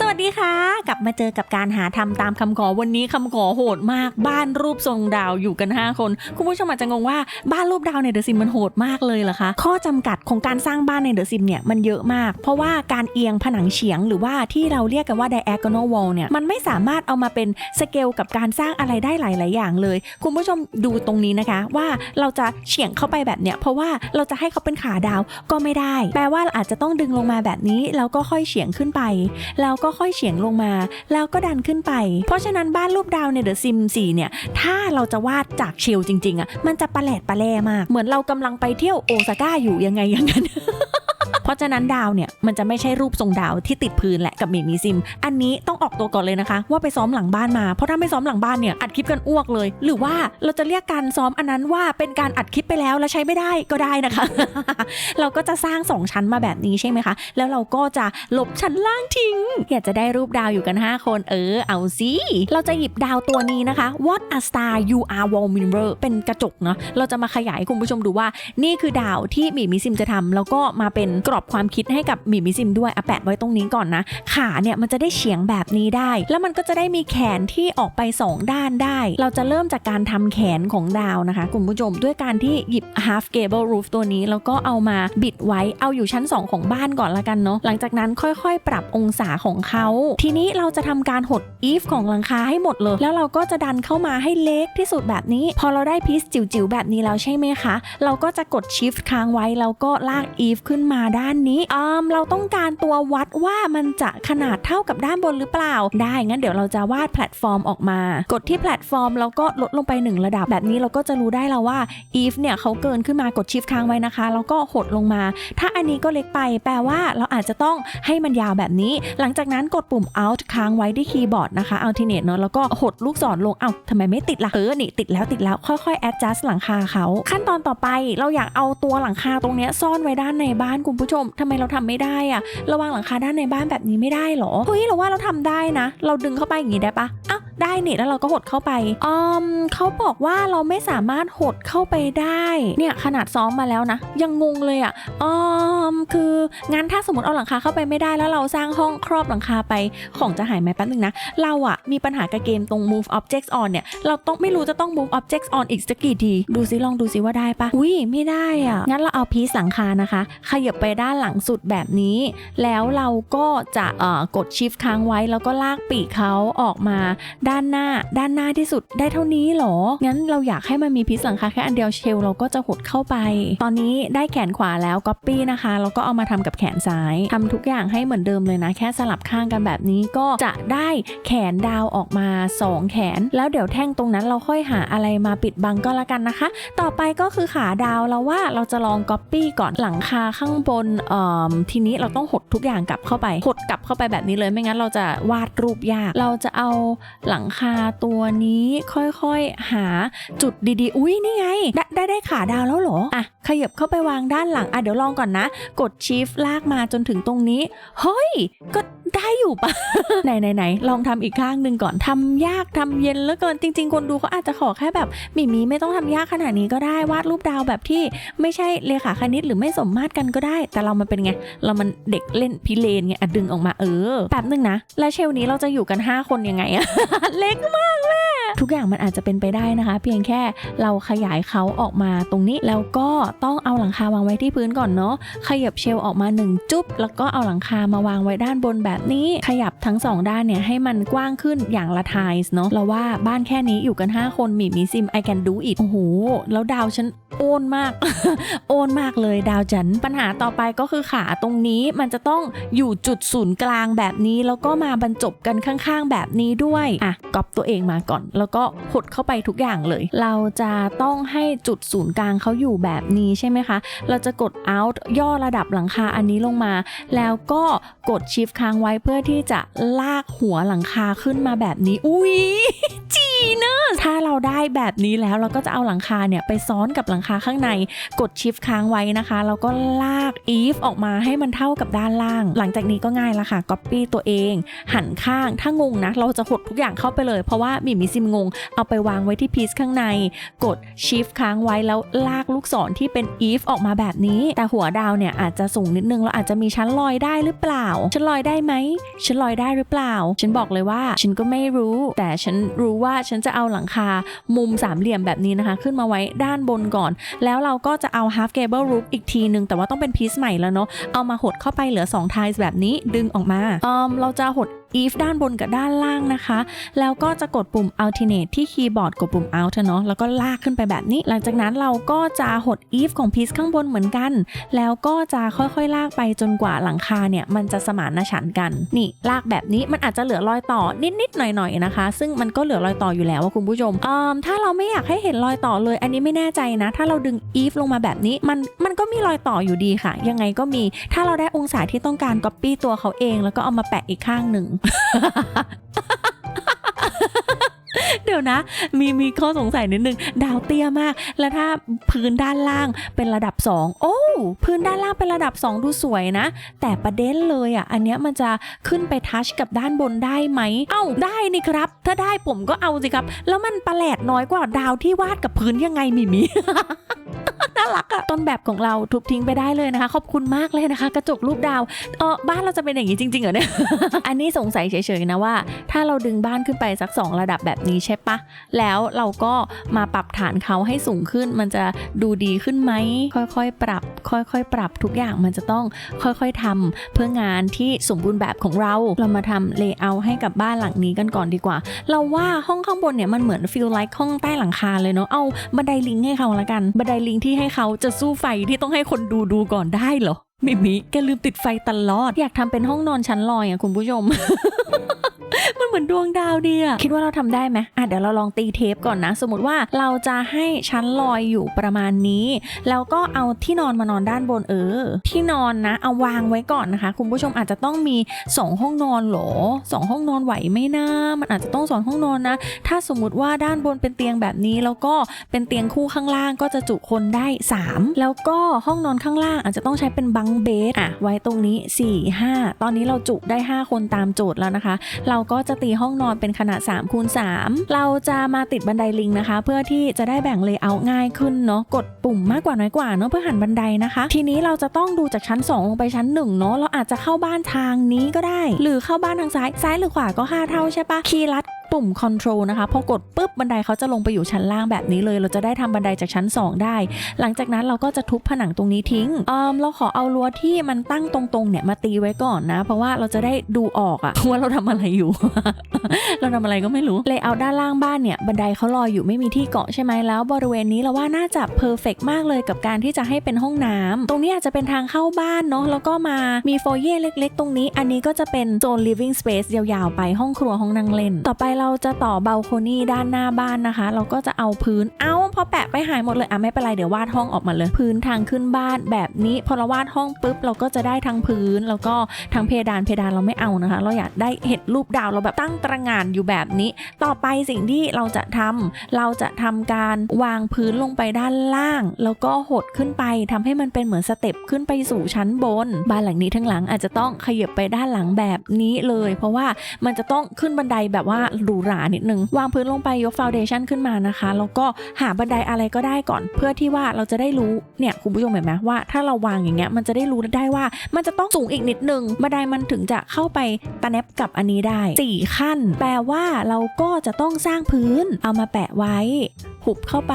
สวัสดีค่ะ กลับมาเจอกับการหาทำตามคำขอวันนี้คำขอโหดมาก บ้านรูปทรงดาวอยู่กัน 5 คน คุณผู้ชมอาจจะงงว่าบ้านรูปดาวในเดอะซิมมันโหดมากเลยเหรอคะ ข้อจำกัดของการสร้างบ้านในเดอะซิมเนี่ยมันเยอะมาก เพราะว่าการเอียงผนังเฉียง หรือว่าที่เราเรียกกันว่า diagonal wall เนี่ยมันไม่สามารถเอามาเป็นสเกลกับการสร้างอะไรได้หลาย ๆ อย่างเลย คุณผู้ชมดูตรงนี้นะคะ ว่าเราจะเฉียงเข้าไปแบบเนี้ยเพราะว่าเราจะให้เขาเป็นขาดาวก็ไม่ได้ แปลว่าเราอาจจะต้องดึงลงมาแบบนี้แล้วก็ค่อยเฉียงขึ้นไปแล้วก็ค่อยเฉียงลงมา แล้วก็ดันขึ้นไป เพราะฉะนั้นบ้านรูปดาวในเดอะซิม4เนี่ย ถ้าเราจะวาดจากเชลจริงๆอะ่ะ มันจะประแหลดประแลมาก เหมือนเรากำลังไปเที่ยวโอซาก้าอยู่ยังไงอย่างนั้น เพราะฉะนั้นดาวเนี่ยมันจะไม่ใช่รูปทรงดาวที่ติดพื้นแหละกับหมีมีซิม อันนี้ต้องออกตัวก่อนเลยนะคะ ว่าไปซ้อมหลังบ้านมา เพราะถ้าไม่ซ้อมหลังบ้านเนี่ยอัดคลิปกันอ้วกเลย หรือว่าเราจะเรียกการซ้อมอันนั้นว่าเป็นการอัดคลิปไปแล้วแล้วใช้ไม่ได้ก็ได้นะคะ เราก็จะสร้างสองชั้นมาแบบนี้ใช่ไหมคะ แล้วเราก็จะลบชั้นล่างทิ้ง อยากจะได้รูปดาวอยู่กัน 5 คนเออเอาสิเราจะหยิบดาวตัวนี้นะคะ What a star you are wall mirror เป็นกระจกเนาะเราจะมาขยายให้คุณผู้ชมดูว่า นี่คือดาวที่มีมิซิมจะทำแล้วก็มาเป็นกรอบความคิดให้กับหมีมิซิมด้วยอะแปะไว้ตรงนี้ก่อนนะ ขาเนี่ยมันจะได้เฉียงแบบนี้ได้ แล้วมันก็จะได้มีแขนที่ออกไป 2 ด้านได้ เราจะเริ่มจากการทำแขนของดาวนะคะคุณผู้ชมด้วยการที่หยิบ half gable roof ตัวนี้ แล้วก็เอามาบิดไว้เอาอยู่ชั้น 2 ของบ้านก่อนละกันเนาะหลังจากนั้นค่อยๆ ปรับองศาของเขา ทีนี้เราจะทำการหด eave ของหลังคาให้หมดเลย แล้วเราก็จะดันเข้ามาให้เล็กที่สุดแบบนี้ พอเราได้พีซจิ๋วๆแบบนี้แล้วใช่ไหมคะ เราก็จะกด shift ค้างไว้แล้วก็ลาก eave ขึ้นมาด้านนี้อืมเราต้องการตัววัดว่ามันจะขนาดเท่ากับด้านบนหรือเปล่า ได้งั้นเดี๋ยวเราจะวาดแพลตฟอร์มออกมา กดที่แพลตฟอร์มแล้วก็ลดลงไปหนึ่งระดับแบบนี้เราก็จะรู้ได้แล้วว่า if เนี่ยเขาเกินขึ้นมากด shift ค้างไว้นะคะ แล้วก็หดลงมา ถ้าอันนี้ก็เล็กไป แปลว่าเราอาจจะต้องให้มันยาวแบบนี้ หลังจากนั้นกดปุ่ม alt ค้างไว้ที่คีย์บอร์ดนะคะ alternate เนอะแล้วก็หดลูกศรลงเอ้าทำไมไม่ติดล่ะเออนี่ติดแล้วติดแล้วค่อยๆ adjust หลังคาเขาขั้นตอนต่อไปเราอยากเอาตัวหลังคาตรงนี้ซ่อนไว้ด้านในบ้านคุณผู้ชมทำไมเราทำไม่ได้อะระวางหลังคาด้านในบ้านแบบนี้ไม่ได้หรอเฮ้ยเราว่าเราทำได้นะ เราดึงเข้าไปอย่างนี้ได้ปะอ้าวได้นี่แล้วเราก็หดเข้าไปอืมเขาบอกว่าเราไม่สามารถหดเข้าไปได้ เนี่ยขนาดซ้อมมาแล้วนะ ยังงงเลยอะอืมคืองั้นถ้าสมมติเอาหลังคาเข้าไปไม่ได้แล้วเราสร้างห้องครอบหลังคาไปของจะหายไหมแป๊บนึงนะ เราอะมีปัญหากับเกมตรง move objects on เนี่ย เราต้องไม่รู้จะต้อง move objects on อีกสักกี่ที ดูซิลองดูซิว่าได้ปะอุ้ยไม่ได้อะงั้นเราเอาพีซหลังคานะคะ ขยับไปด้านหลังสุดแบบนี้ แล้วเราก็จะกด shift ค้างไว้แล้วก็ลากปีกเขาออกมาด้านหน้าด้านหน้าที่สุดได้เท่านี้เหรอ งั้นเราอยากให้มันมีพีซหลังคาแค่อันเดียวเชลเราก็จะหดเข้าไป ตอนนี้ได้แขนขวาแล้ว copy นะคะแล้วก็เอามาทำกับแขนซ้ายทำทุกอย่างให้เหมือนเดิมเลยนะ แค่สลับข้างกันแบบนี้ก็จะได้แขนดาวออกมา 2 แขน แล้วเดี๋ยวแท่งตรงนั้นเราค่อยหาอะไรมาปิดบังก็แล้วกันนะคะ ต่อไปก็คือขาดาวเราว่าเราจะลอง copy ก่อนหลังคาข้างบนทีนี้เราต้องหดทุกอย่างกลับเข้าไป หดกลับเข้าไปแบบนี้เลย ไม่งั้นเราจะวาดรูปยาก เราจะเอาหลังคาตัวนี้ค่อยๆหาจุดดีๆ อุ้ยนี่ไง ได้ได้ได้ขาดาวแล้วเหรอ อะ ขยับเข้าไปวางด้านหลัง อะ เดี๋ยวลองก่อนนะ กด shift ลากมาจนถึงตรงนี้ เฮ้ย ก็ได้อยู่ปะไหนไหนไหนลองทำอีกข้างหนึ่งก่อนทำยากทำเย็นแล้วเกินจริง ๆ คนดูเขาอาจจะขอแค่แบบมีมีไม่ต้องทำยากขนาดนี้ก็ได้วาดรูปดาวแบบที่ไม่ใช่เลขาคณิตหรือไม่สมมาตรกันก็ได้แต่เรามันเป็นไง เรามันเด็กเล่นพิเรนไงอะดึงออกมาเออแป๊บนึงนะ แล้วเชลนี้เราจะอยู่กัน 5 คนยังไงอะเล็กมากเลย ทุกอย่างมันอาจจะเป็นไปได้นะคะ เพียงแค่เราขยายเขาออกมาตรงนี้แล้วก็ต้องเอาหลังคาวางไว้ที่พื้นก่อนเนาะขยับเชลออกมาหนึ่งจุ๊บแล้วก็เอาหลังคามาวางไว้ด้านบนแบบนี้ ขยับทั้งสองด้านเนี่ยให้มันกว้างขึ้นอย่างละทายส์เนาะเราว่าบ้านแค่นี้อยู่กัน 5 คนมีมีซิม I can do it โอ้โหแล้วดาวฉันโอนมาก โอนมากเลยดาวจันปัญหาต่อไปก็คือขาตรงนี้มันจะต้องอยู่จุดศูนย์กลางแบบนี้ แล้วก็มาบรรจบกันข้างๆ แบบนี้ด้วยอะกอปตัวเองมาก่อนแล้วก็หดเข้าไปทุกอย่างเลย เราจะต้องให้จุดศูนย์กลางเขาอยู่แบบนี้ใช่ไหมคะ เราจะกด out ย่อระดับหลังคาอันนี้ลงมา แล้วก็กด shift ค้างไว้เพื่อที่จะลากหัวหลังคาขึ้นมาแบบนี้ อุ้ยจีเนอะถ้าเราได้แบบนี้แล้วเราก็จะเอาหลังคาเนี่ยไปซ้อนกับหลังคาข้างใน กดชิฟค้างไว้นะคะแล้วก็ลากอีฟออกมาให้มันเท่ากับด้านล่าง หลังจากนี้ก็ง่ายละค่ะก๊อปปี้ตัวเอง หันข้างถ้างงนะ เราจะหดทุกอย่างเข้าไปเลย เพราะว่ามีมิซิมงงเอาไปวางไว้ที่พีซข้างใน กดชิฟค้างไว้แล้วลากลูกศรที่เป็นอีฟออกมาแบบนี้ แต่หัวดาวเนี่ยอาจจะสูงนิดนึงเราอาจจะมีชั้นลอยได้หรือเปล่า ฉันลอยได้ไหม ฉันลอยได้หรือเปล่า ฉันบอกเลยว่าฉันก็ไม่รู้ แต่ฉันรู้ว่าฉันจะเอาหลังคามุมสามเหลี่ยมแบบนี้นะคะ ขึ้นมาไว้ด้านบนก่อน แล้วเราก็จะเอา half gable roof อีกทีนึง แต่ว่าต้องเป็นพีซใหม่แล้วเนาะ เอามาหดเข้าไปเหลือ2 tiles แบบนี้ดึงออกมาเอมเราจะหด if ด้านบนกับด้านล่างนะคะ แล้วก็จะกดปุ่ม alternate ที่คีย์บอร์ดกดปุ่ม alt เนาะแล้วก็ลากขึ้นไปแบบนี้ หลังจากนั้นเราก็จะหด if ของพีซข้างบนเหมือนกัน แล้วก็จะค่อยๆ ลากไปจนกว่าหลังคาเนี่ย มันจะสมานฉันท์กัน นี่ลากแบบนี้มันอาจจะเหลือรอยต่อนิดๆหน่อยๆนะคะ ซึ่งมันก็เหลือรอยต่ออยู่แล้วว่าคุณผู้ชมเอ่มถ้าเราไม่อยากให้เห็นรอยต่อเลย อันนี้ไม่แน่ใจนะ ถ้าเราดึง if ลงมาแบบนี้มันมันก็มีรอยต่ออยู่ดีค่ะ ยังไงก็มี ถ้าเราได้องศาที่ต้องการ copy ตัวเขาเอง แล้วก็เอามาแปะอีกข้างหนึ่งเดี๋ยวนะ มีมีข้อสงสัยนิดนึง ดาวเตี้ยมาก แล้วถ้าพื้นด้านล่างเป็นระดับ 2 โอ้ พื้นด้านล่างเป็นระดับ 2 ดูสวยนะ แต่ประเด็นเลยอะ อันเนี้ยมันจะขึ้นไปทัชกับด้านบนได้ไหม เอ้า ได้นี่ครับ ถ้าได้ผมก็เอาสิครับ แล้วมันประหลาดน้อยกว่าดาวที่วาดกับพื้นยังไงมิมี น่ารักอะต้นแบบของเราทุบทิ้งไปได้เลยนะคะ ขอบคุณมากเลยนะคะ กระจกรูปดาวเออบ้านเราจะเป็นอย่างนี้จริงๆเหรอเนี่ย อันนี้สงสัยเฉยๆนะว่า ถ้าเราดึงบ้านขึ้นไปสัก 2 ระดับแบบนี้ใช่ปะแล้วเราก็มาปรับฐานเขาให้สูงขึ้น มันจะดูดีขึ้นไหมค่อยๆ ปรับ ค่อยๆ ปรับทุกอย่างมันจะต้องค่อยๆทำเพื่องานที่สมบูรณ์แบบของเราเรามาทำเลเยอร์ให้กับบ้านหลังนี้กันก่อนดีกว่า เราว่าห้องข้างบนเนี่ยมันเหมือนฟิลไลท์ห้องใต้หลังคาเลยเนาะเอาบันไดลิงให้เขาละกันบันไดลิงที่ให้เขาจะสู้ไฟที่ต้องให้คนดูดูก่อนได้เหรอมิมิแกลืมติดไฟตลอด อยากทำเป็นห้องนอนชั้นลอยอะคุณผู้ชม มันเหมือนดวงดาวดีอะคิดว่าเราทำได้ไหมอะเดี๋ยวเราลองตีเทปก่อนนะ สมมติว่าเราจะให้ชั้นลอยอยู่ประมาณนี้ แล้วก็เอาที่นอนมานอนด้านบนเออ ที่นอนนะ เอาวางไว้ก่อนนะคะ คุณผู้ชมอาจจะต้องมี 2 ห้องนอนเหรอสองห้องนอนไหวไหมนะมันอาจจะต้องสองห้องนอนนะ ถ้าสมมติว่าด้านบนเป็นเตียงแบบนี้ แล้วก็เป็นเตียงคู่ข้างล่างก็จะจุคนได้ 3 แล้วก็ห้องนอนข้างล่างอาจจะต้องใช้เป็นบังเบดอะไว้ตรงนี้ 4 5 ตอนนี้เราจุได้ 5 คนตามโจทย์แล้วนะคะ เราก็จะตีห้องนอนเป็นขนาด3คูณ3เราจะมาติดบันไดลิงนะคะ เพื่อที่จะได้แบ่งเลเยอร์ง่ายขึ้นเนาะกดปุ่มมากกว่าน้อยกว่าเนาะเพื่อหันบันไดนะคะ ทีนี้เราจะต้องดูจากชั้น 2 ลงไปชั้น1เนาะเราอาจจะเข้าบ้านทางนี้ก็ได้ หรือเข้าบ้านทางซ้ายซ้ายหรือขวาก็ 5 เท่าใช่ปะคีย์ลัด ปุ่ม Control นะคะพอกดปุ๊บบันไดเขาจะลงไปอยู่ชั้นล่างแบบนี้เลย เราจะได้ทำบันไดจากชั้น 2 ได้ หลังจากนั้นเราก็จะทุบผนังตรงนี้ทิ้งเอมเราขอเอารั้วที่มันตั้งตรงๆเนี่ยมาตีไว้ก่อนนะ เพราะว่าเราจะได้ดูออกอะว่าเราทำอะไรอยู่ เราทำอะไรก็ไม่รู้เลยเอาด้านล่างบ้านเนี่ยบันไดเขาลอยอยู่ไม่มีที่เกาะใช่ไหมแล้ว บริเวณนี้เราว่าน่าจะเพอร์เฟกมากเลยกับการที่จะให้เป็นห้องน้ำตรงนี้อาจจะเป็นทางเข้าบ้านเนาะแล้วก็มามีโฟเย่เล็ก ๆ ตรงนี้ อันนี้ก็จะเป็นโซน living space ยาวๆไปห้องครัวห้องนั่งเล่นต่อไปเเราจะต่อเบลโคนี่ด้านหน้าบ้านนะคะ เราก็จะเอาพื้นเอ้าพอแปะไปหายหมดเลยอะไม่เป็นไรเดี๋ยววาดห้องออกมาเลย พื้นทางขึ้นบ้านแบบนี้พอเราวาดห้องปุ๊บเราก็จะได้ทั้งพื้นแล้วก็ทั้งเพดานเพดานเราไม่เอานะคะ เราอยากได้เห็ดรูปดาวเราแบบตั้งตระหง่านอยู่แบบนี้ ต่อไปสิ่งที่เราจะทำเราจะทำการวางพื้นลงไปด้านล่าง แล้วก็หดขึ้นไปทำให้มันเป็นเหมือนสเต็ปขึ้นไปสู่ชั้นบน บ้านหลังนี้ทั้งหลังอาจจะต้องขยับไปด้านหลังแบบนี้เลย เพราะว่ามันจะต้องขึ้นบันไดแบบว่ารูหรานิดนึง วางพื้นลงไปยกฟาวเดชั่นขึ้นมานะคะ แล้วก็หาบันไดอะไรก็ได้ก่อน เพื่อที่ว่าเราจะได้รู้เนี่ยคุณผู้ชมเห็นไหมว่าถ้าเราวางอย่างเงี้ยมันจะได้รู้ได้ว่า มันจะต้องสูงอีกนิดนึงบันไดมันถึงจะเข้าไปตะแนบกับอันนี้ได้ 4 ขั้น แปลว่าเราก็จะต้องสร้างพื้นเอามาแปะไว้หุบเข้าไป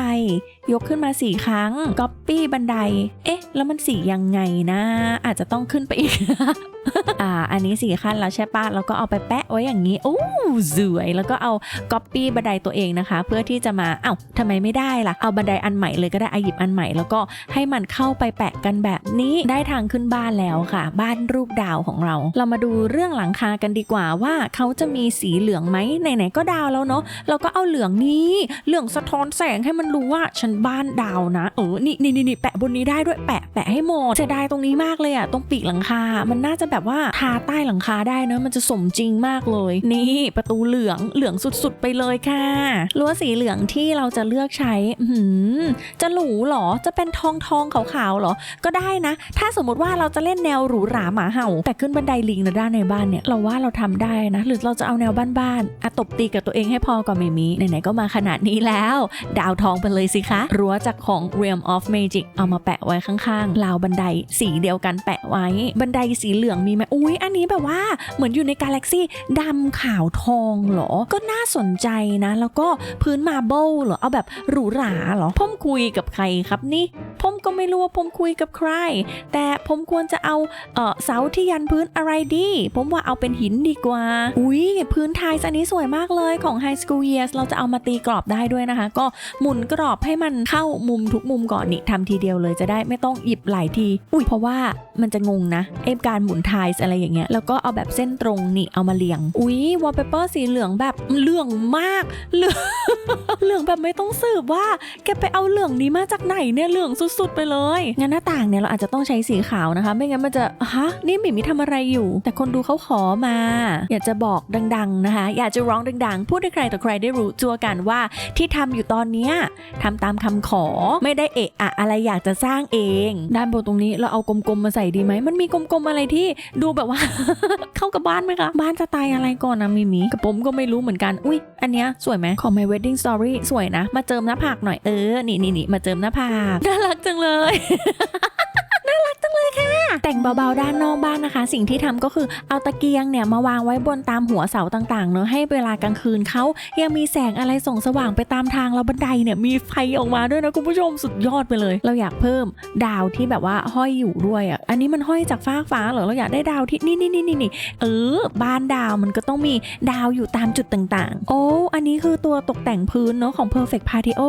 ยกขึ้นมา4ครั้งก๊อปปี้บันได เอ๊ะ แล้วมันสียังไงนะ อาจจะต้องขึ้นไปอีก อ่า อันนี้สี่ขั้นแล้วใช่ปะเราก็เอาไปแปะไว้อย่างนี้โอ้สวยแล้วก็เอาก๊อปปี้บันไดตัวเองนะคะ เพื่อที่จะมาเอ้าทำไมไม่ได้ล่ะ เอาบันไดอันใหม่เลยก็ได้อาหยิบอันใหม่ แล้วก็ให้มันเข้าไปแปะกันแบบนี้ได้ทางขึ้นบ้านแล้วค่ะ บ้านรูปดาวของเรา เรามาดูเรื่องหลังคากันดีกว่าว่าเขาจะมีสีเหลืองไหมไหนๆก็ดาวแล้วเนาะเราก็เอาเหลืองนี้เหลืองสะท้อนแสงให้มันรู้ว่าฉันบ้านดาวนะ เออ นี่นี่นี่แปะบนนี้ได้ด้วยแปะแปะให้หมดเสียดายตรงนี้มากเลยอะตรงปีกหลังคา มันน่าจะแบบว่าทาใต้หลังคาได้เนอะมันจะสมจริงมากเลย นี่ประตูเหลืองเหลืองสุดๆไปเลยค่ะรั้วสีเหลืองที่เราจะเลือกใช้หือจะหรูเหรอจะเป็นทองทองขาวๆเหรอ ก็ได้นะ ถ้าสมมติว่าเราจะเล่นแนวหรูหราหมาเห่า แต่ขึ้นบันไดลิงนะด้านในบ้านเนี่ยเราว่าเราทำได้นะ หรือเราจะเอาแนวบ้านๆอะตบตีกับตัวเองให้พอก่อนเมมีไหนๆก็มาขนาดนี้แล้วดาวทองไปเลยสิคะรั้วจากของ Realm of Magic เอามาแปะไว้ข้างๆราวบันไดสีเดียวกันแปะไว้ บันไดสีเหลืองมีไหมอุ้ยอันนี้แบบว่าเหมือนอยู่ในกาแล็กซี่ดำขาวทองเหรอ ก็น่าสนใจนะ แล้วก็พื้นมาเบิลเหรอ เอาแบบหรูหราเหรอพ่มคุยกับใครครับนี่ผมก็ไม่รู้ว่าผมคุยกับใคร แต่ผมควรจะเอาเออเสาที่ยันพื้นอะไรดี ผมว่าเอาเป็นหินดีกว่า อุ้ยพื้นไทยอันนี้สวยมากเลยของ High School Years เราจะเอามาตีกรอบได้ด้วยนะคะ ก็หมุนกรอบให้มันเข้ามุมทุกมุมก่อนนี่ทำทีเดียวเลยจะได้ไม่ต้องหยิบหลายที อุ้ยเพราะว่ามันจะงงนะไอ้การหมุนไทยอะไรอย่างเงี้ยแล้วก็เอาแบบเส้นตรงนี่เอามาเรียง อุ้ยวอลเปเปอร์สีเหลืองแบบเหลืองมากเหลืองเหลืองแบบไม่ต้องสืบว่า แกไปเอาเหลืองนี้มาจากไหนเนี่ยเหลืองสุดๆไปเลยงั้นหน้าต่างเนี่ยเราอาจจะต้องใช้สีขาวนะคะ ไม่งั้นมันจะฮะนี่หมิมีทำอะไรอยู่ แต่คนดูเขาขอมา อยากจะบอกดัง ๆนะคะ อยากจะร้องดังๆ พูดให้ใครต่อใครได้รู้จัวกันว่าที่ทำอยู่ตอนเนี้ยทำตามคำขอไม่ได้เอะอะอะไรอยากจะสร้างเอง ด้านบนตรงนี้เราเอากลมๆมาใส่ดีไหม มันมีกลมๆอะไรที่ดูแบบว่า เข้ากับบ้านไหมคะ บ้านสไตล์อะไรก่อนนะมิมีกับผมก็ไม่รู้เหมือนกัน อุ้ยอันเนี้ยสวยไหมของ My Wedding Story สวยนะ มาเจิมหน้าผากหน่อยเออ นี่นี่นี่มาเจิมหน้าผากน่ารักจังเลย น่ารักจัง เลยค่ะ แต่งเบาๆด้านนอกบ้านนะคะ สิ่งที่ทำก็คือเอาตะเกียงเนี่ยมาวางไว้บนตามหัวเสาต่างๆเนอะให้เวลากลางคืนเขายังมีแสงอะไรส่องสว่างไปตามทางแล้วบันไดเนี่ยมีไฟออกมาด้วยนะคุณผู้ชมสุดยอดไปเลย เราอยากเพิ่มดาวที่แบบว่าห้อยอยู่ด้วยอะอันนี้มันห้อยจากฟ้ากฟ้าเหรอเราอยากได้ดาวที่นี่นี่นี่นี่นี่เออบ้านดาวมันก็ต้องมีดาวอยู่ตามจุดต่างๆ โอ้อันนี้คือตัวตกแต่งพื้นเนอะของ Perfect Patio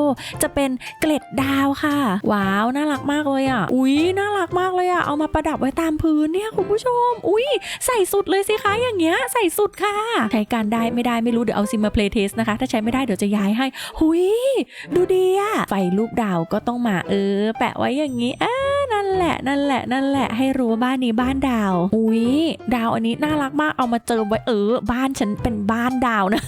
จะเป็นเกล็ดดาวค่ะ ว้าว น่ารักมากเลยอะ อุ๊ย น่ารักมากเลยอะเอามาประดับไว้ตามพื้นเนี่ยคุณผู้ชม อุ้ยใส่สุดเลยสิคะอย่างเงี้ยใส่สุดค่ะ ใช้การได้ไม่ได้ไม่รู้เดี๋ยวเอาซิมมาเพลย์เทสนะคะ ถ้าใช้ไม่ได้เดี๋ยวจะย้ายให้ หุยดูดีอะไฟลูกดาวก็ต้องมาเออ แปะไว้อย่างงี้อ่า นั่นแหละนั่นแหละนั่นแหละให้รู้ว่าบ้านนี้บ้านดาว อุ๊ยดาวอันนี้น่ารักมากเอามาเจิมไว้เออ บ้านฉันเป็นบ้านดาวนะ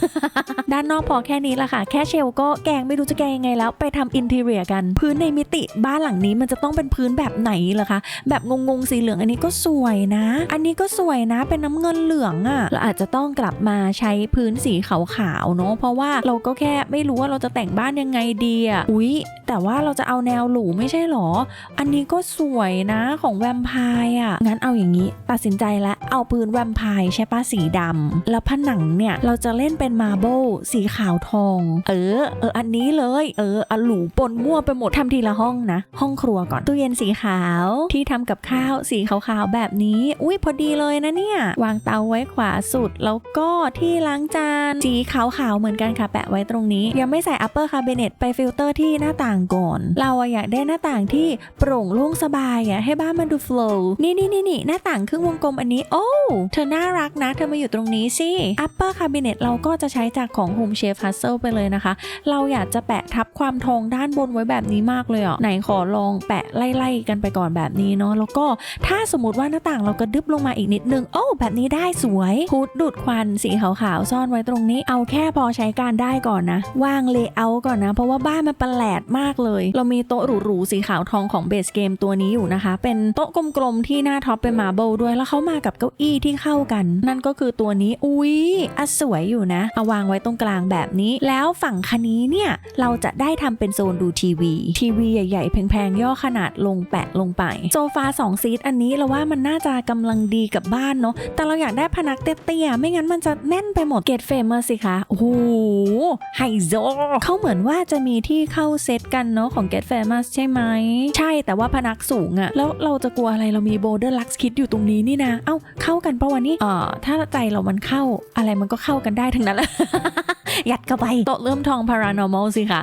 ด้านนอกพอแค่นี้ละค่ะ แค่เชลก็แกงไม่รู้จะแกงยังไงแล้วไปทำอินเทเรียกัน พื้นในมิติบ้านหลังนี้มันจะต้องเป็นพื้นแบบไหนล่ะคะ แบบงงๆสีเหลืองอันนี้ก็สวยนะ อันนี้ก็สวยนะ เป็นน้ำเงินเหลืองอะ่ะเราอาจจะต้องกลับมาใช้พื้นสีขาวๆเนาะเพราะว่าเราก็แค่ไม่รู้ว่าเราจะแต่งบ้านยังไงดีอะ่ะอุ๊ยแต่ว่าเราจะเอาแนวหรูไม่ใช่หรอ อันนี้ก็สวยนะของแวมไพร์อะ งั้นเอาอย่างนี้ ตัดสินใจแล้วเอาปืนแวมไพร์ใช่ปะสีดำแล้วผนังเนี่ย เราจะเล่นเป็นมาร์เบลสีขาวทอง เออ เออ อันนี้เลย เอออหรูปนมั่วไปหมดทำทีละห้องนะ ห้องครัวก่อน ตู้เย็นสีขาวที่ทำกับข้าวสีขาวๆแบบนี้ อุ้ยพอดีเลยนะเนี่ย วางเตาไว้ขวาสุด แล้วก็ที่ล้างจานสีขาวๆเหมือนกันค่ะแปะไว้ตรงนี้ ยังไม่ใส่ upper cabinet ไปฟิลเตอร์ที่หน้าต่างก่อน เราอะอยากได้หน้าต่างที่โปร่งโล่งสบายอะให้บ้านมันดู flow นี่นี่นี่นี่หน้าต่างครึ่งวงกลมอันนี้ โอ้เธอน่ารักนะ เธอมาอยู่ตรงนี้สิ upper cabinet เราก็จะใช้จากของ Home Chef Hustle ไปเลยนะคะ เราอยากจะแปะทับความทองด้านบนไว้แบบนี้มากเลยอะไหนขอลองแปะไล่ๆกันไปก่อนแบบนี้เนาะแล้วก็ถ้าสมมติว่าหน้าต่างเรากระดึบลงมาอีกนิดนึงโอ้แบบนี้ได้สวยฮูดดูดควันสีขาวๆซ่อนไว้ตรงนี้เอาแค่พอใช้การได้ก่อนนะวางเลเยอร์ก่อนนะ เพราะว่าบ้านมันประหลาดมากเลย เรามีโต๊ะหรูๆสีขาวทองของเบสเกมตัวนี้นี้อยู่นะคะ เป็นโต๊ะกลมๆที่หน้าท็อปเป็นมาเบิลด้วยแล้วเขามากับเก้าอี้ที่เข้ากัน นั่นก็คือตัวนี้อุ๊ยอะสวยอยู่นะเอาวางไว้ตรงกลางแบบนี้ แล้วฝั่งคันนี้เนี่ยเราจะได้ทำเป็นโซนดูทีวี ทีวีใหญ่ๆ แพงๆ ย่อขนาดลงแปะลงไป โซฟา2ซีทอันนี้เราว่ามันน่าจะกำลังดีกับบ้านเนาะแต่เราอยากได้พนักเตี้ยๆไม่งั้นมันจะแน่นไปหมดเกตเฟมอร์สิคะโอ้โหไฮโซเขาเหมือนว่าจะมีที่เข้าเซตกันเนาะของ Get Famous ใช่ไหมใช่แต่ว่าพนักสูงอะแล้วเราจะกลัวอะไรเรามีโบเดอร์ลักซ์คิดอยู่ตรงนี้นี่นะ เอ้าเข้ากันปะวันนี้เอ่อถ้าใจเรามันเข้าอะไรมันก็เข้ากันได้ทั้งนั้นแหละยัดเข้าไปโต๊ะเริ่มทอง paranormal สิคะ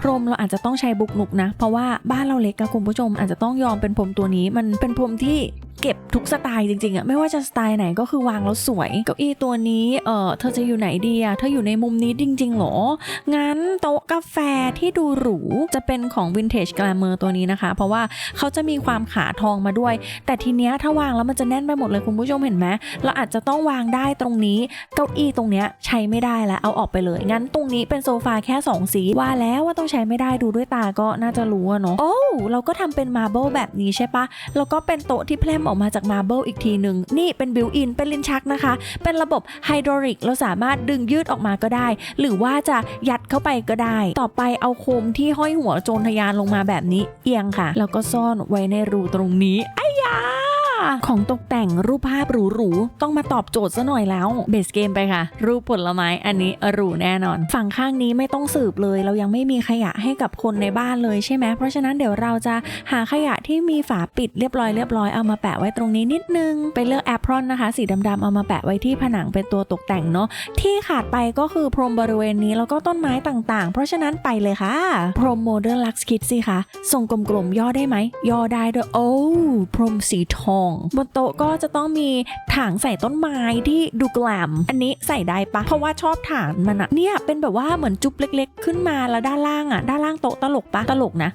พรมเราอาจจะต้องใช้บุกนุกนะ เพราะว่าบ้านเราเล็กอะคุณผู้ชมอาจจะต้องยอมเป็นพรมตัวนี้ มันเป็นพรมที่ เก็บทุกสไตล์จริงๆอะไม่ว่าจะสไตล์ไหนก็คือวางแล้วสวย เก้าอี้ตัวนี้เออเธอจะอยู่ไหนดีอะเธออยู่ในมุมนี้จริงๆหรอ งั้นโต๊ะกาแฟที่ดูหรูจะเป็นของ Vintage Glamour ตัวนี้นะคะ เพราะว่าเขาจะมีความขาทองมาด้วย แต่ทีเนี้ยถ้าวางแล้วมันจะแน่นไปหมดเลยคุณผู้ชมเห็นไหมเราอาจจะต้องวางได้ตรงนี้ เก้าอี้ตรงเนี้ยใช้ไม่ได้แล้วเอาออกไปเลย งั้นตรงนี้เป็นโซฟาแค่ 2 สีว่าแล้วว่าต้องใช้ไม่ได้ดูด้วยตาก็น่าจะรู้อะเนาะโอ้เราก็ทำเป็นมาร์เบิลแบบนี้ใช่ปะแล้วก็เป็นโต๊ะที่แพร่มออกมาจากมาร์เบิลอีกทีหนึ่งนี่เป็นบิวอินเป็นลิ้นชักนะคะ เป็นระบบไฮดรอลิกเราสามารถดึงยืดออกมาก็ได้ หรือว่าจะยัดเข้าไปก็ได้ ต่อไปเอาโคมที่ห้อยหัวโจรทยานลงมาแบบนี้เอียงค่ะ แล้วก็ซ่อนไว้ในรูตรงนี้ไอ้ยา ของตกแต่งรูปภาพหรูๆ ต้องมาตอบโจทย์ซะหน่อยแล้ว เบสเกมไปค่ะ รูปผลไม้อันนี้หรูแน่นอน ฝั่งข้างนี้ไม่ต้องสืบเลย เรายังไม่มีขยะให้กับคนในบ้านเลยใช่ไหม เพราะฉะนั้นเดี๋ยวเราจะหาขยะที่มีฝาปิดเรียบร้อยเรียบร้อยเอามาแปะไว้ตรงนี้นิดนึง ไปเลือกแอปพรอนนะคะ สีดำๆเอามาแปะไว้ที่ผนังเป็นตัวตกแต่งเนาะ ที่ขาดไปก็คือพรมบริเวณนี้แล้วก็ต้นไม้ต่างๆ เพราะฉะนั้นไปเลยค่ะ พรมโมเดิร์นลักซ์คิดสิคะทรงกลมๆย่อได้ไหม ย่อได้ด้วยโอ้พรมสีทองบนโต๊ะก็จะต้องมีถังใส่ต้นไม้ที่ดูแกลมอันนี้ใส่ได้ปะเพราะว่าชอบถานมันอะเนี่ยเป็นแบบว่าเหมือนจุ๊บเล็ก ๆ ขึ้นมาแล้วด้านล่างอะด้านล่างโต๊ะตลกปะตลกนะ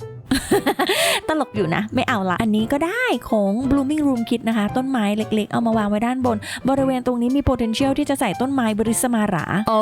ตลกอยู่นะ ไม่เอาละ อันนี้ก็ได้ของ blooming room kit นะคะ ต้นไม้เล็กๆ เอามาวางไว้ด้านบน บริเวณตรงนี้มี potential ที่จะใส่ต้นไม้บริสมาราโอ้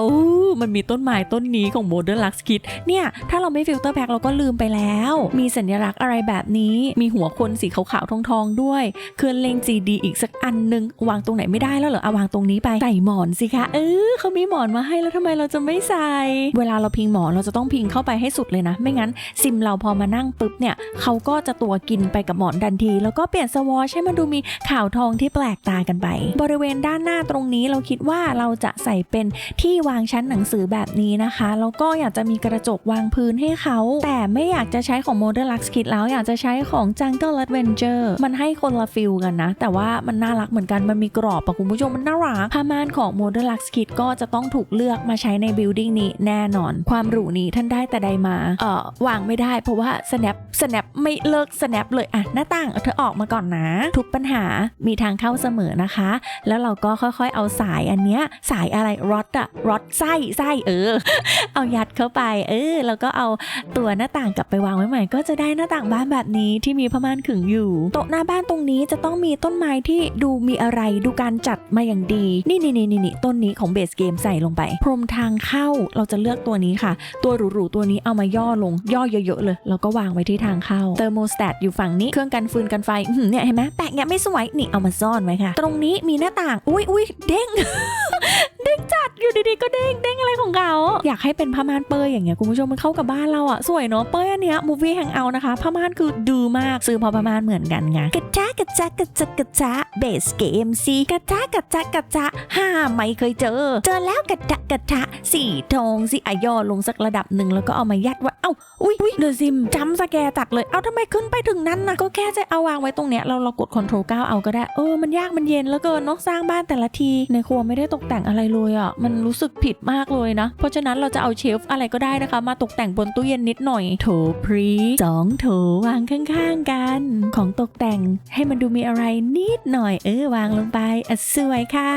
มันมีต้นไม้ต้นนี้ของ modern lux kit เนี่ย ถ้าเราไม่ฟิลเตอร์แพ็คเราก็ลืมไปแล้ว มีสัญลักษณ์อะไรแบบนี้มีหัวคนสีขาวๆทองๆด้วยเครื่องเล็ง GD อีกสักอันนึง วางตรงไหนไม่ได้แล้วเหรอเอาวางตรงนี้ไปใส่หมอนสิคะเออเขามีหมอนมาให้แล้วทำไมเราจะไม่ใส่ เวลาเราพิงหมอนเราจะต้องพิงเข้าไปให้สุดเลยนะ ไม่งั้นซิมเราพอมานั่งปุ๊บเนี่ยเขาก็จะตัวกินไปกับหมอนทันที แล้วก็เปลี่ยนสวอชให้มันดูมีขาวทองที่แปลกตากันไป บริเวณด้านหน้าตรงนี้เราคิดว่าเราจะใส่เป็นที่วางชั้นหนังสือแบบนี้นะคะแล้วก็อยากจะมีกระจกวางพื้นให้เขาแต่ไม่อยากจะใช้ของ Modern Lux Kit แล้วอยากจะใช้ของ Jungle Adventure มันให้คนละฟิลกันนะ แต่ว่ามันน่ารักเหมือนกันมันมีกรอบอะคุณผู้ชมมันน่ารักผ้าม่านของ Modern Lux Kit ก็จะต้องถูกเลือกมาใช้ในบิลดิ้งนี้แน่นอน ความหรูนี้ท่านได้แต่ใดมาเอ่อวางไม่ได้เพราะว่า snap snap ไม่เลิก snap เลยอะหน้าต่างเอาเธอออกมาก่อนนะ ทุกปัญหามีทางเข้าเสมอนะคะ แล้วเราก็ค่อยๆเอาสายอันเนี้ยสายอะไรรอดอะรอดไส้ไส้เออ เอายัดเข้าไป เออแล้วก็เอาตัวหน้าต่างกลับไปวางไว้ใหม่ ก็จะได้หน้าต่างบ้านแบบนี้ที่มีผ้าม่านขึงอยู่โต๊ะหน้าบ้านตรงนี้จะต้องมีต้นไม้ที่ดูมีอะไรดูการจัดมาอย่างดี นี่นี่นี่นี่ต้นนี้ของเบสเกมใส่ลงไป พรมทางเข้าเราจะเลือกตัวนี้ค่ะ ตัวหรูๆตัวนี้เอามาย่อลงย่อเยอะๆเลย แล้วก็วางไว้ที่ทางเข้าเทอร์โมสแตทอยู่ฝั่งนี้เครื่องกันฟืนกันไฟเนี่ยเห็นไหมแปะเงี้ยไม่สวยนี่เอามาซ่อนไว้ค่ะ ตรงนี้มีหน้าต่าง อุ้ยอุ้ยเด้ง เด้งจัดอยู่ดีๆก็เด้งเด้งอะไรของเขาอยากให้เป็นผ้าม่านเปยอย่างเงี้ยคุณผู้ชมมันเข้ากับบ้านเราอะสวยเนาะเปยอันเนี้ยมูฟวี่แฮงเอานะคะผ้าม่านคือดูมากซื้อพอผ้าม่านเหมือนกันไงกระจ้ากระจ้ากระจ้ากระจ้าเบสเกมซีกระจ้ากระจ้ากระจ้าห้าไม่เคยเจอ เจอแล้วกระจ้ากระจ้าสี่ทองสิอายอลงสักระดับหนึ่งแล้วก็เอามายัดไว้เอ้าอุ้ยเดอะซิมจำสแกร์ตัดเลย เอาทำไมขึ้นไปถึงนั้นนะก็แค่จะเอาวางไว้ตรงเนี้ยเราเรากด Ctrl 9เอาก็ได้เออมันยากมันเย็นแล้วเกินเนาะสร้างบ้านแต่ละทีในครัวไม่ได้ตกแต่งอะไรเลยอะมันรู้สึกผิดมากเลยนะ เพราะฉะนั้นเราจะเอาเชลฟ์อะไรก็ได้นะคะ มาตกแต่งบนตู้เย็นนิดหน่อย โถพรีสองโถวางข้างๆกัน ของตกแต่งให้มันดูมีอะไรนิดหน่อย เออวางลงไปอะสวยค่ะ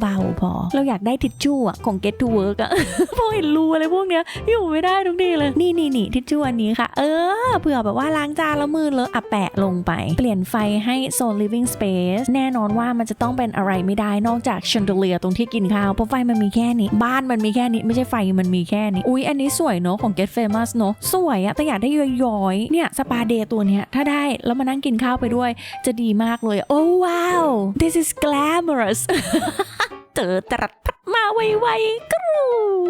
เบาๆพอ เราอยากได้ทิชชู่อะของ Get to Work อะพอเห็นรูอะไรพวกเนี้ยอยู่ไม่ได้ทุกทีเลยนี่นี่นี่ทิชชู่อันนี้ค่ะ เออเผื่อแบบว่าล้างจานแล้วมือเลอะอะแปะลงไป เปลี่ยนไฟให้ Soul Living Space แน่นอนว่ามันจะต้องเป็นอะไรไม่ได้นอกจาก chandelier ตรงที่กินข้าวเพราะไฟมันมีแค่นี้ บ้านมันมีแค่นี้ไม่ใช่ไฟมันมีแค่นี้ อุ๊ยอันนี้สวยเนาะของ Get Famous เนาะสวยอะแต่อยากได้ย้อยๆเนี่ยสปาเดย์ตัวเนี้ยถ้าได้แล้วมานั่งกินข้าวไปด้วย จะดีมากเลย โอ้ว้าว this is glamorous เจอตรัดพัดมาไวๆกรู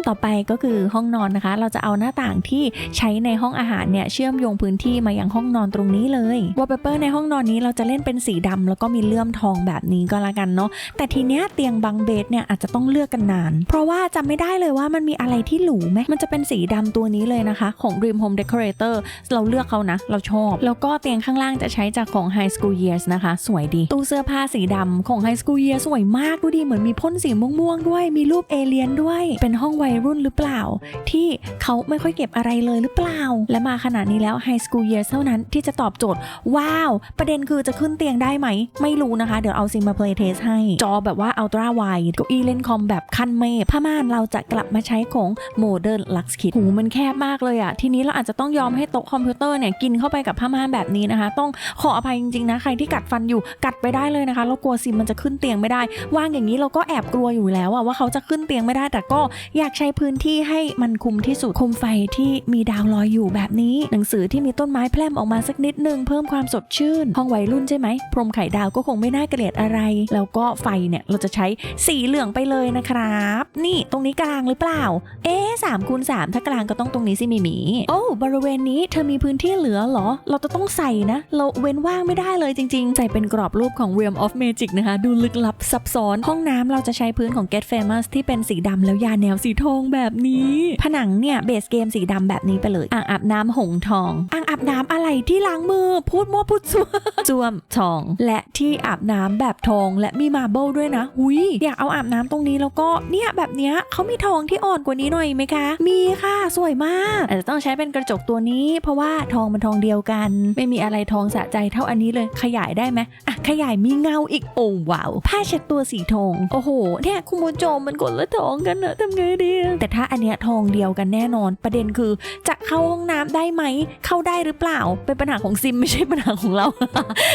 ต่อไปก็คือห้องนอนนะคะ เราจะเอาหน้าต่างที่ใช้ในห้องอาหารเนี่ยเชื่อมโยงพื้นที่มายังห้องนอนตรงนี้เลยวอลเปเปอร์ในห้องนอนนี้เราจะเล่นเป็นสีดำแล้วก็มีเลื่อมทองแบบนี้ก็แล้วกันเนาะแต่ทีเนี้ยเตียงบังเบดเนี่ยอาจจะต้องเลือกกันนาน เพราะว่าจำไม่ได้เลยว่ามันมีอะไรที่หรูไหมมันจะเป็นสีดำตัวนี้เลยนะคะ ของ Dream Home Decorator เราเลือกเขานะ เราชอบ แล้วก็เตียงข้างล่างจะใช้จากของ High School Years นะคะ สวยดี ตู้เสื้อผ้าสีดำของ High School Years สวยมากดูดีเหมือนมีพ่นสีม่วงๆด้วย มีรูปเอเลียนด้วย เป็นห้องวัยรุ่นหรือเปล่า ที่เขาไม่ค่อยเก็บอะไรเลยหรือเปล่า และมาขนาดนี้แล้วไฮสคูลเยียร์เท่านั้นที่จะตอบโจทย์ ว้าว ประเด็นคือจะขึ้นเตียงได้ไหม ไม่รู้นะคะ เดี๋ยวเอาซิมมาเพลย์เทสให้ จอแบบว่าอัลตร้าไวด์เก้าอี้เล่นคอมแบบคันเมฆผ้าม่านเราจะกลับมาใช้ของโมเดิร์นลักซ์คิดหูมันแคบมากเลยอะทีนี้เราอาจจะต้องยอมให้โต๊ะคอมพิวเตอร์เนี่ยกินเข้าไปกับผ้าม่านแบบนี้นะคะ ต้องขออภัยจริงๆนะใครที่กัดฟันอยู่กัดไปได้เลยนะคะเรากลัวซิมมันจะขึ้นเตียงไม่ได้วางอย่างนี้เราก็แอบกลัวอยู่แล้วอะว่าเขาจะขึ้นเตียงไม่ได้ แต่ก็อยากใช้พื้นที่ให้มันคุมที่สุดโคมไฟที่มีดาวลอยอยู่แบบนี้ หนังสือที่มีต้นไม้แพร่มออกมาสักนิดนึงเพิ่มความสดชื่น ห้องวัยรุ่นใช่ไหมพรมไข่ดาวก็คงไม่น่าเกลียดอะไร แล้วก็ไฟเนี่ยเราจะใช้สีเหลืองไปเลยนะครับ นี่ตรงนี้กลางหรือเปล่า เอ๊สามคูณสามถ้ากลางก็ต้องตรงนี้สิมีหมีโอ้บริเวณนี้เธอมีพื้นที่เหลือเหรอ เราจะต้องใส่นะ เราเว้นว่างไม่ได้เลยจริง ๆ ใส่เป็นกรอบรูปของ Realm of Magic นะคะ ดูลึกลับซับซ้อนห้องน้ำเราจะใช้พื้นของ Get Famous ที่เป็นสีดำแล้วยาแนวสีทองแบบนี้ ผนังเนี่ยเบสเกมสีดำแบบนี้ไปเลย อ่างอาบน้ำหงทอง อ่างอาบน้ำอะไรที่ล้างมือ พูดมั่วพูดซัวจวมทอง และที่อาบน้ำแบบทองและมีมาเบิลด้วยนะหุยอยากเอาอาบน้ำตรงนี้แล้วก็เนี่ยแบบเนี้ยเขามีทองที่อ่อนกว่านี้หน่อยไหมคะ มีค่ะสวยมากอาจจะต้องใช้เป็นกระจกตัวนี้ เพราะว่าทองมันทองเดียวกัน ไม่มีอะไรทองสะใจเท่าอันนี้เลยขยายได้ไหมอะขยายมีเงาอีกโอ้ว้าวผ้าเช็ดตัวสีทองโอ้โหเนี่ยคุณผู้ชมมันกดละทองกันนะทำไงดีแต่ถ้าอันเนี้ยทองเดียวกันแน่นอน ประเด็นคือจะเข้าห้องน้ำได้ไหม เข้าได้หรือเปล่า เป็นปัญหาของซิมไม่ใช่ปัญหาของเรา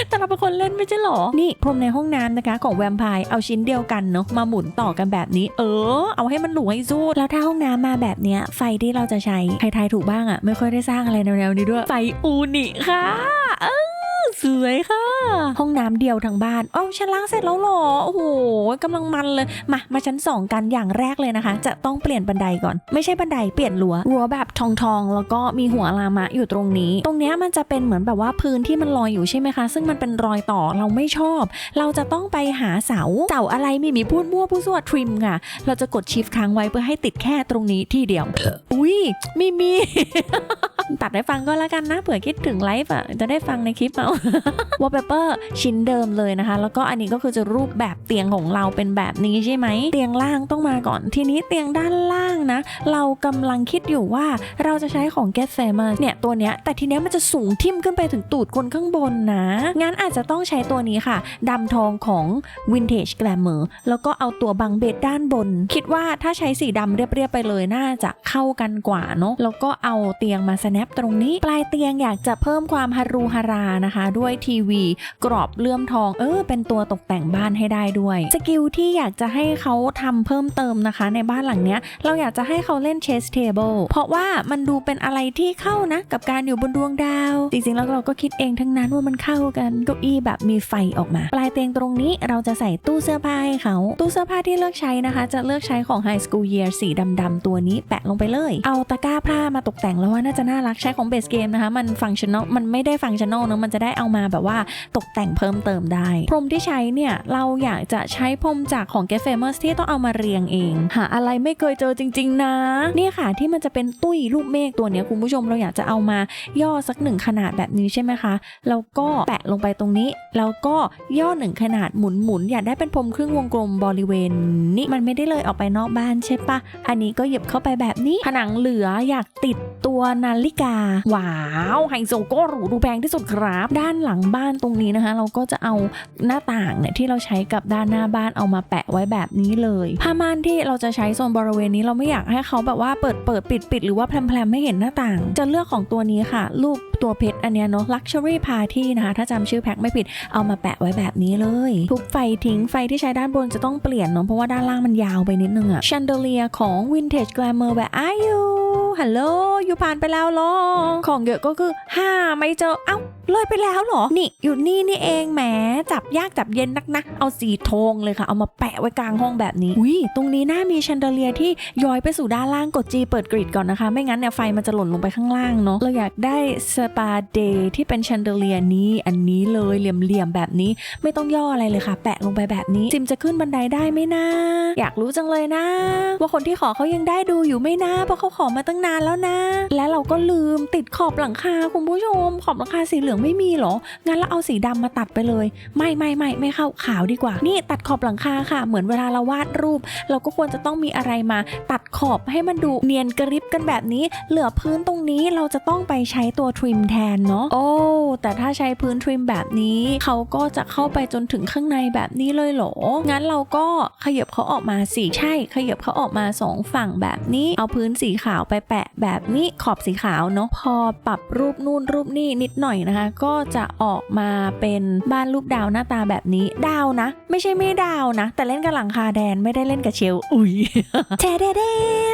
แต่เราเป็นคนเล่นไม่ใช่หรอ นี่พรมในห้องน้ำนะคะ ของแวมไพร์เอาชิ้นเดียวกันเนาะมาหมุนต่อกันแบบนี้ เออ เอาให้มันหลวให้สู้แล้วถ้าห้องน้ำมาแบบเนี้ยไฟที่เราจะใช้ใครทายถูกบ้างอะไม่ค่อยได้สร้างอะไรแนวๆนี้ด้วย ไฟอูนิค่ะเออ สวยค่ะ ห้องน้ำเดียวทั้งบ้านอ้าชั้นล่างเสร็จแล้วหรอ โอ้โหกำลังมันเลย มา มาชั้นสองกันอย่างแรกเลยนะคะ จะต้องเปลี่ยนบันไดก่อน ไม่ใช่บันไดเปลี่ยนรั้ว รั้วแบบทองทองแล้วก็มีหัวลามะอยู่ตรงนี้ ตรงเนี้ยมันจะเป็นเหมือนแบบว่าพื้นที่มันลอยอยู่ใช่ไหมคะ ซึ่งมันเป็นรอยต่อเราไม่ชอบ เราจะต้องไปหาเสา เสาอะไรมีมีพูดมั่วผู้สวดทริมค่ะ เราจะกดชิฟค้างไว้เพื่อให้ติดแค่ตรงนี้ที่เดียว อุ้ยมีมีตัดให้ฟังก็แล้วกันนะเผื่อคิดถึงไลฟ์อะจะได้ฟังในคลิปเอาวอลเปเปอร์ชิ้นเดิมเลยนะคะ แล้วก็อันนี้ก็คือจะรูปแบบเตียงของเราเป็นแบบนี้ใช่ไหม เตียงล่างต้องมาก่อน ทีนี้เตียงด้านล่างนะ เรากำลังคิดอยู่ว่าเราจะใช้ของ Get Famous เนี่ยตัวเนี้ย แต่ทีเนี้ยมันจะสูงทิ่มขึ้นไปถึงตูดคนข้างบนนะ งั้นอาจจะต้องใช้ตัวนี้ค่ะดำทองของ Vintage Glamour แล้วก็เอาตัวบังเบดด้านบน คิดว่าถ้าใช้สีดำเรียบๆไปเลยน่าจะเข้ากันกว่าเนาะ แล้วก็เอาเตียงมา snap ตรงนี้ ปลายเตียงอยากจะเพิ่มความฮารูฮารานะคะด้วยทีวี กรอบเลื่อมทอง เออ เป็นตัวตกแต่งบ้านให้ได้ด้วย สกิลที่อยากจะให้เขาทำเพิ่มเติมนะคะ ในบ้านหลังเนี้ย เราอยากจะให้เขาเล่นเชสเทเบิลเพราะว่ามันดูเป็นอะไรที่เข้านะ กับการอยู่บนดวงดาว จริงๆ แล้วเราก็คิดเองทั้งนั้นว่ามันเข้ากันเก้าอี้แบบมีไฟออกมา ปลายเตียงตรงนี้เราจะใส่ตู้เสื้อผ้าให้เขา ตู้เสื้อผ้าที่เลือกใช้นะคะ จะเลือกใช้ของ High School Year สีดำๆตัวนี้แปะลงไปเลย เอาตะกร้าผ้ามาตกแต่งแล้วว่าน่าจะน่ารักใช้ของเบสเกมนะคะ มันฟังชั่นอลมันไม่ได้ฟังชั่นอลนะมันจะได้เอามาแบบว่าตกแต่งเพิ่มเติมได้ พรมที่ใช้เนี่ย เราอยากจะใช้พรมจากของ Get Famous ที่ต้องเอามาเรียงเอง หาอะไรไม่เคยเจอจริง ๆ นะ นี่ค่ะที่มันจะเป็นตุ้ยรูปเมฆตัวเนี้ยคุณผู้ชมเราอยากจะเอามาย่อสักหนึ่งขนาดแบบนี้ใช่ไหมคะ แล้วก็แปะลงไปตรงนี้ แล้วก็ย่อหนึ่งขนาดหมุนหมุนๆอยากได้เป็นพรมครึ่งวงกลมบริเวณนี้มันไม่ได้เลยออกไปนอกบ้านใช่ปะอันนี้ก็หยิบเข้าไปแบบนี้ ผนังเหลืออยากติดตัวนาฬิกา ว้าวไฮโซก็หรูดูแพงที่สุดครับ ด้านหลังบ้านตรงนี้นะคะ เราก็จะเอาหน้าต่างเนี่ยที่เราใช้กับด้านหน้าบ้านเอามาแปะไว้แบบนี้เลยผ้าม่านที่เราจะใช้โซนบริเวณนี้เราไม่อยากให้เขาแบบว่าเปิดเปิดปิดปิดหรือว่าแพรมๆไม่เห็นหน้าต่าง จะเลือกของตัวนี้ค่ะ รูปตัวเพชรอันเนี้ยเนาะ Luxury Party นะคะถ้าจำชื่อแพ็คไม่ผิดเอามาแปะไว้แบบนี้เลย ทุบไฟทิ้งไฟที่ใช้ด้านบนจะต้องเปลี่ยนเนาะเพราะว่าด้านล่างมันยาวไปนิดนึงอะ Chandelier ของ Vintage Glamour แบบ Are you ฮัลโหลอยู่ผ่านไปแล้วเหรอของเยอะก็คือห้าไม่เจอ เอ้า เลยไปแล้วเหรอ นี่อยู่นี่นี่เองแหมจับยากจับเย็นนักนะเอาสีทองเลยค่ะ เอามาแปะไว้กลางห้องแบบนี้อุ้ยตรงนี้น่ามีแชนเดเลียที่ย้อยไปสู่ด้านล่างกดจีเปิดกริดก่อนนะคะ ไม่งั้นเนี่ยไฟมันจะหล่นลงไปข้างล่างเนาะเราอยากได้สปาเดย์ที่เป็นแชนเดเลียนี้อันนี้เลยเหลี่ยมๆแบบนี้ ไม่ต้องย่ออะไรเลยค่ะ แปะลงไปแบบนี้จิมจะขึ้นบันไดได้ไหมนะอยากรู้จังเลยนะ ว่าคนที่ขอเขายังได้ดูอยู่ไหม่นะเพราะเขาขอมาตั้งนานแล้วนะ และเราก็ลืมติดขอบหลังคาคุณผู้ชมขอบหลังคาสีเหลืององไม่มีเหรอ งั้นเราเอาสีดำมาตัดไปเลย ไม่ไม่ไม่ไม่เข้าขาวดีกว่า นี่ตัดขอบหลังคาค่ะ เหมือนเวลาเราวาดรูป เราก็ควรจะต้องมีอะไรมา ตัดขอบให้มันดูเนียนกริบกันแบบนี้ เหลือพื้นตรงนี้เราจะต้องไปใช้ตัวทริมแทนเนาะ โอ้ แต่ถ้าใช้พื้นทริมแบบนี้เขาก็จะเข้าไปจนถึงข้างในแบบนี้เลยเหรอ งั้นเราก็ขยับเขาออกมาสิ ใช่ ขยับเขาออกมาสองฝั่งแบบนี้ เอาพื้นสีขาวไปแปะแบบนี้ ขอบสีขาวเนาะ พอปรับรูปนู่นรูปนี่นิดหน่อยนะคะก็จะออกมาเป็นบ้านรูปดาวหน้าตาแบบนี้ดาวนะ ไม่ใช่ไม่ดาวนะ แต่เล่นกับหลังคาแดนไม่ได้เล่นกับเชลอุ้ยเทเดเด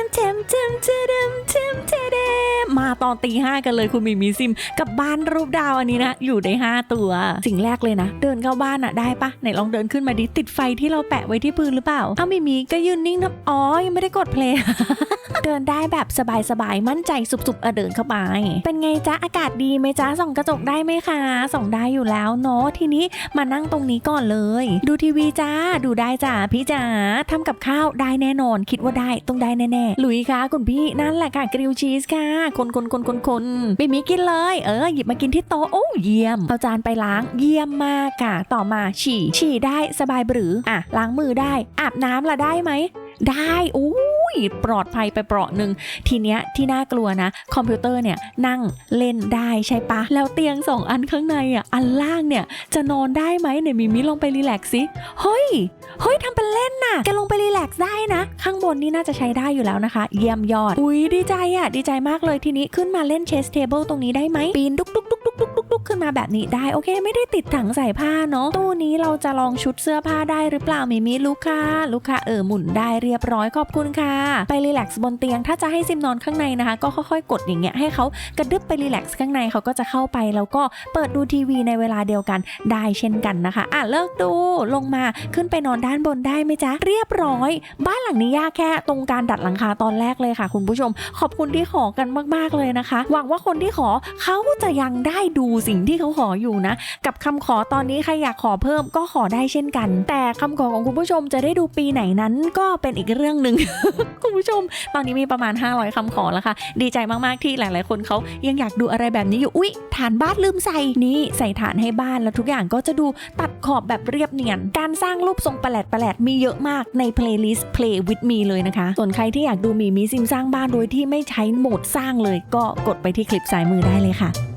มเทมเทมเทเดมเทมเทเดมมาตอนตีห้ากันเลยคุณมีมีซิม กับบ้านรูปดาวอันนี้นะ อยู่ได้ 5 ตัว สิ่งแรกเลยนะ เดินเข้าบ้านอะได้ปะไหนลองเดินขึ้นมาดิติดไฟที่เราแปะไว้ที่พื้นหรือเปล่าอ้าวมีมีก็ยืนนิ่งนะอ๋อยังไม่ได้กดเพลย์เดินได้แบบสบายๆมั่นใจสุบๆอะเดินเข้าไป เป็นไงจ๊ะอากาศดีไหมจ๊ะส่องกระจกได้ไหมคะส่องได้อยู่แล้วเนาะทีนี้มานั่งตรงนี้ก่อนเลย ดูทีวีจ้าดูได้จ้าพี่จ๋าทำกับข้าวได้แน่นอน คิดว่าได้ต้องได้แน่ๆหลุยคะคุณพี่นั่นแหละค่ะกริลชีสค่ะ คนคนคนคนคนไม่มีกินเลย เออหยิบมากินที่โต๊ะโอ้เยี่ยมเอาจานไปล้างเยี่ยมมากค่ะ ต่อมาฉี่ฉี่ได้สบายหรืออะล้างมือได้อาบน้ำละได้ไหมได้อุ้ ยปลอดภัยไปเปราะหนึ่งทีเนี้ยที่น่ากลัวนะ คอมพิวเตอร์เนี่ยนั่งเล่นได้ใช่ปะแล้วเตียงสองอันข้างในอะอันล่างเนี่ยจะนอนได้ไหมเนี่ยมิมิลงไปรีแลกซ์สิเฮ้ย เฮ้ยทำเป็นเล่นน่ะ แกลงไปรีแลกซ์ได้นะ ข้างบนนี่น่าจะใช้ได้อยู่แล้วนะคะ เยี่ยมยอด อุ้ยดีใจอะ ดีใจมากเลยทีนี้ขึ้นมาเล่นเชสเทเบิลตรงนี้ได้ไหมปีนดุกดุกดุกดุกดุกดุกดุกขึ้นมาแบบนี้ได้โอเค ไม่ได้ติดถังใส่ผ้าเนาะตู้นี้เราจะลองชุดเสื้อผ้าได้หรือเปล่ามิมิลูกค้าลูกค้าเออหมุนได้เรียบร้อยขอบคุณค่ะ ไปรีแลกซ์บนเตียงถ้าจะให้ซิมนอนข้างในนะคะ ก็ค่อยๆ กดอย่างเงี้ยให้เขากระดึบไปรีแลกซ์ข้างในเขาก็จะเข้าไปแล้วก็เปิดดูทีวีในเวลาเดียวกันได้เช่นกันนะคะ อะเลิกดูลงมาขึ้นไปนอนด้านบนได้ไหมจ๊ะ เรียบร้อย บ้านหลังนี้ยากแค่ตรงการดัดหลังคาตอนแรกเลยค่ะ คุณผู้ชม ขอบคุณที่ขอกันมาก ๆ เลยนะคะ หวังว่าคนที่ขอเขาจะยังได้ดูสิ่งที่เขาขออยู่นะ กับคำขอตอนนี้ใครอยากขอเพิ่มก็ขอได้เช่นกัน แต่คำขอของคุณผู้ชมจะได้ดูปีไหนนั้นก็เป็นอีกเรื่องหนึ่งคุณผู้ชม ตอนนี้มีประมาณ 500คำขอแล้วค่ะ ดีใจมากๆที่หลาย ๆ คนเขายังอยากดูอะไรแบบนี้อยู่อุ๊ยฐานบ้านลืมใส่นี่ใส่ฐานให้บ้านแล้วทุกอย่างก็จะดูตัดขอบแบบเรียบเนียน การสร้างรูปทรงแปลกๆมีเยอะมากใน playlist play with me เลยนะคะ ส่วนใครที่อยากดูมีมีซิมสร้างบ้านโดยที่ไม่ใช้โหมดสร้างเลย ก็กดไปที่คลิปสายมือได้เลยค่ะ